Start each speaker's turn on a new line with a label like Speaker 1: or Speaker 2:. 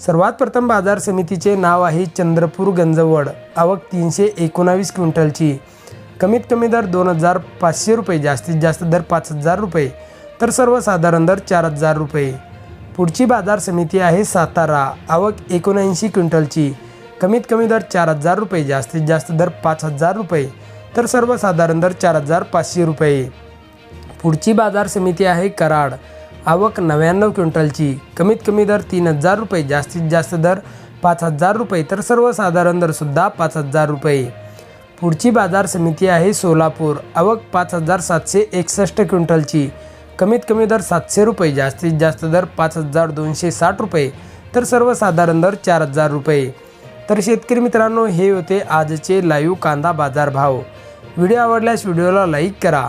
Speaker 1: सर्वात प्रथम बाजार समितीचे नाव आहे चंद्रपूर गंजवड. आवक तीनशे एकोणावीस क्विंटलची. कमीत कमी दर दोन हजार पाचशे रुपये जास्तीत जास्त दर पाच हजार रुपये तर सर्वसाधारण दर चार हजार रुपये. पुढची बाजार समिती आहे सातारा. आवक एकोणऐंशी क्विंटलची. कमीत कमी दर चार हजार रुपये जास्तीत जास्त दर पाच हजार रुपये तर सर्वसाधारण दर चार हजार पाचशे रुपये. पुढची बाजार समिती आहे कराड. आवक नव्याण्णव क्विंटलची. कमीत कमी दर तीन हजार रुपये जास्तीत जास्त दर पाच हजार रुपये तर सर्वसाधारण दरसुद्धा पाच हजार रुपये. पुढची बाजार समिती आहे सोलापूर. आवक पाच हजार सातशे एकसष्ट क्विंटलची. कमीत कमी दर सातशे रुपये जास्तीत जास्त दर पाच हजार दोनशे साठ रुपये तर सर्वसाधारण दर चार हजार रुपये. तर शेतकरी मित्रांनो हे होते आजचे लाईव्ह कांदा बाजार भाव व्हिडिओ आवडल्यास व्हिडिओला लाईक करा.